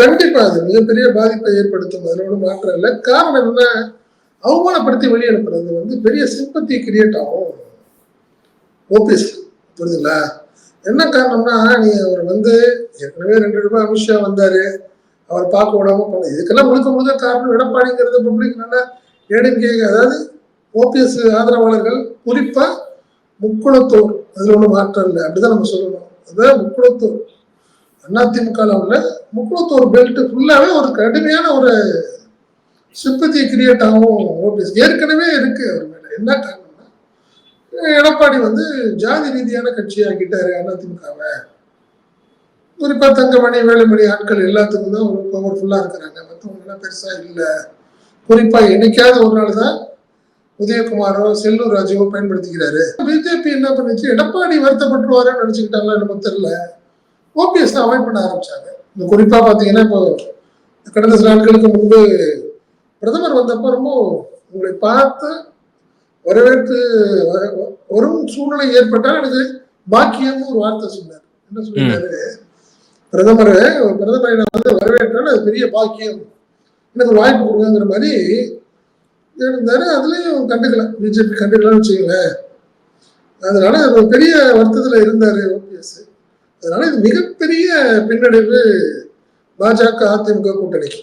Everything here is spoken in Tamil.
கண்டிப்பா அது மிகப்பெரிய பாதிப்பை ஏற்படுத்தும். அதில் ஒன்றும் மாற்றம் இல்லை காரணம் என்ன அவமானப்படுத்தி வெளியனுப்புறது வந்து பெரிய சிம்பத்தி கிரியேட் ஆகும். ஓபிஎஸ் புரியுதுங்களா? என்ன காரணம்னா நீ அவர் வந்து ஏற்கனவே ரெண்டு ரூபாய் அமித்ஷா வந்தாரு. அவர் பார்க்க விடாம போன இதுக்கெல்லாம் முழுக்க முழுக்க காரணம் எடப்பாடிங்கிறது பப்ளிக் நல்லா ஏடிஎம்கே அதாவது ஓபிஎஸ் ஆதரவாளர்கள் குறிப்பா முக்குளத்தூர். அதுல ஒன்றும் மாற்றம் இல்லை. அப்படிதான் நம்ம சொல்லணும். அதான் முக்குளத்தூர். அதிமுகவில் உள்ள முக்குளத்தூர் பெல்ட் ஃபுல்லாகவே ஒரு கடுமையான ஒரு சிம்பத்தி கிரியேட் ஆகும் ஓபிஎஸ் ஏற்கனவே இருக்கு அவர் மேலே என்ன காரணம்னா எடப்பாடி வந்து ஜாதி ரீதியான கட்சி ஆக்கிட்டாரு அதிமுகவை. குறிப்பாக தங்கமணி வேலுமணி ஆட்கள் எல்லாத்துக்கும் தான் ஒரு பவர்ஃபுல்லாக இருக்கிறாங்க. மற்றவங்க எல்லாம் இல்லை. குறிப்பாக என்னைக்காவது ஒரு நாள் தான் உதயகுமாரோ செல்லூர் ராஜுவோ பயன்படுத்திக்கிறாரு. பிஜேபி என்ன பண்ணுச்சு? எடப்பாடி வருத்தப்பட்டுருவாருன்னு நினச்சிக்கிட்டாங்களா எனக்கு தெரியல. ஓபிஎஸ் தான் அவாய்ட் பண்ண ஆரம்பிச்சாங்க. இந்த குறிப்பா பாத்தீங்கன்னா இப்போ கடந்த சில நாட்களுக்கு முன்பு பிரதமர் வந்தப்போ ரொம்ப உங்களை பார்த்து வரவேற்று வரும் சூழ்நிலை ஏற்பட்டால் எனக்கு பாக்கியம்னு ஒரு வார்த்தை சொன்னார். என்ன சொல்லிட்டாரு பிரதமர் பிரதமரை நான் வந்து வரவேற்றால் அது பெரிய பாக்கியம். எனக்கு ஒரு வாய்ப்பு கொடுங்கிற மாதிரி இருந்தாரு. அதுலயும் கண்டுக்கல. பிஜேபி கண்டுக்கலன்னு வச்சுக்கங்களேன். அதனால பெரிய வருத்தத்துல இருந்தாரு ஓபிஎஸ். அதனால இது மிகப்பெரிய பின்னடைவு பாஜக அதிமுக கூட்டணிக்கு.